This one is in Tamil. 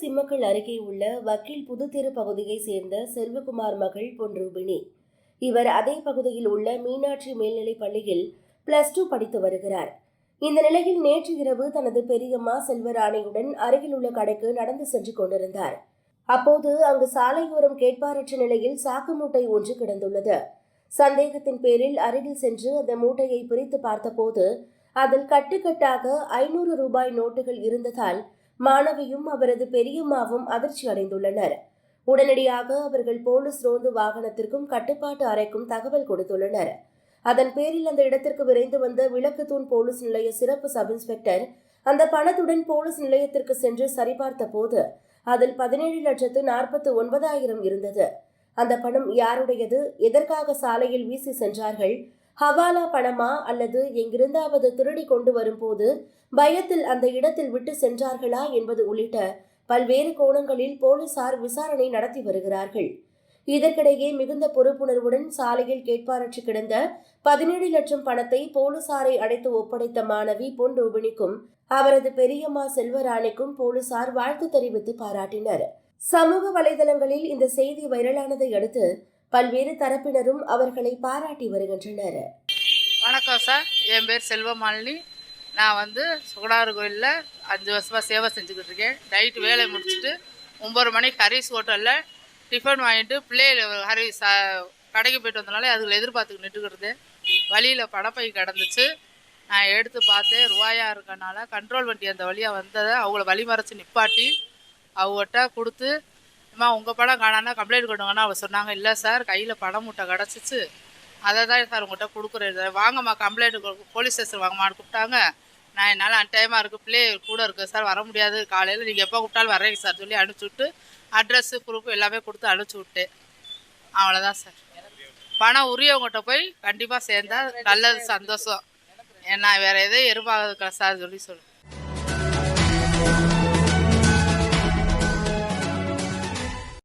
சிம்மக்கல் அருகே உள்ள வக்கீல் புதுத்தெரு பகுதியைச் சேர்ந்த செல்வகுமார் மகள் பொன் ரூபினி இவர் அதே பகுதியில் உள்ள மீனாட்சி மேல்நிலைப் பள்ளியில் பிளஸ் டூ படித்து வருகிறார். இந்த நிலையில் நேற்று இரவு தனது பெரியம்மா செல்வராணியுடன் அருகில் உள்ள கடைக்கு நடந்து சென்று கொண்டிருந்தார். அப்போது அங்கு சாலையோரம் கேட்பாரற்ற நிலையில் சாக்கு மூட்டை ஒன்று கிடந்துள்ளது. சந்தேகத்தின் பேரில் அருகில் சென்று அந்த மூட்டையை பிரித்து பார்த்தபோது அதில் கட்டுக்கட்டாக ஐநூறு ரூபாய் நோட்டுகள் இருந்ததால் மாணவியும் அவரது பெரியம்மாவும் அதிர்ச்சி அடைந்துள்ளனர். உடனடியாக அவர்கள் போலீஸ் ரோந்து வாகனத்திற்கும் கட்டுப்பாட்டு அறைக்கும் தகவல் கொடுத்துள்ளனர். அதன் பேரில் அந்த இடத்திற்கு விரைந்து வந்த விளக்குத்தூண் போலீஸ் நிலைய சிறப்பு சப் இன்ஸ்பெக்டர் அந்த பணத்துடன் போலீஸ் நிலையத்திற்கு சென்று சரிபார்த்த போது அதில் பதினேழு லட்சத்து நாற்பத்து ஒன்பதாயிரம் இருந்தது. அந்த பணம் யாருடையது எதற்காக சாலையில் வீசி சென்றார்கள் ஹவாலா பணமா அல்லது எங்கிருந்தாவது திருடி கொண்டு வரும்போது பயத்தில் அந்த இடத்தில் விட்டு சென்றார்களா என்பது உள்ளிட்ட பல்வேறு கோணங்களில் போலீசார் விசாரணை நடத்தி வருகிறார்கள். இதற்கிடையே மிகுந்த பொறுப்புணர்வுடன் சாலையில் கேட்பாரற்று கிடந்த பதினேழு லட்சம் பணத்தை போலீசாரை அடைத்து ஒப்படைத்த மாணவி பொன் ரூபினிக்கும் அவரது பெரியம்மா செல்வராணிக்கும் போலீசார் வாழ்த்து தெரிவித்து பாராட்டினர். சமூக வலைதளங்களில் இந்த செய்தி வைரலானதை அடுத்து பல்வேறு தரப்பினரும் அவர்களை பாராட்டி வருகின்றனர். வணக்கம் சார். என் பேர் செல்வமாலினி. நான் வந்து சுகடாறு கோயிலில் அஞ்சு வருஷமாக சேவை செஞ்சுக்கிட்டு இருக்கேன். நைட்டு வேலையை முடிச்சுட்டு ஒம்பது மணிக்கு ஹரிஸ் ஹோட்டலில் டிஃபன் வாங்கிட்டு பிள்ளைகள் ஹரிஸ் கடைக்கு போயிட்டு வந்தனால அதுகளை எதிர்பார்த்துக்கிட்டு நின்றுக்கிட்டு வழியில் படப்பை கிடந்துச்சு. நான் எடுத்து பார்த்தேன். ரூபாயாக இருக்கனால கண்ட்ரோல் வண்டி அந்த வழியாக வந்ததை அவங்கள வழிமறைச்சி நிப்பாட்டி அவங்ககிட்ட கொடுத்து அம்மா உங்கள் படம் காணானா கம்ப்ளைண்ட் கொடுங்கன்னு அவள் சொன்னாங்க. இல்லை சார் கையில் படம் மூட்டை கிடச்சிச்சு. அதை தான் சார் உங்கள்கிட்ட கொடுக்குறேன். வாங்கம்மா கம்ப்ளைண்ட் போலீஸ் ஸ்டேஷன் வாங்கம்மான்னு கூப்பிட்டாங்க. நான் என்னால் அன்டைமாக இருக்குது பிள்ளை கூட இருக்குது சார் வர முடியாது. காலையில் நீங்கள் எப்போ கூப்பிட்டாலும் வரேங்க சார் சொல்லி அனுப்பிச்சி விட்டு அட்ரஸ்ஸு ப்ரூஃப் எல்லாமே கொடுத்து அனுப்பிச்சி விட்டேன். அவ்வளோதான் சார் பணம் உரியவங்ககிட்ட போய் கண்டிப்பாக சேர்ந்தால் நல்லது சந்தோஷம். ஏன்னா வேறு எதையும் எதிர்பார்க்கல சார் சொல்லி சொல்லு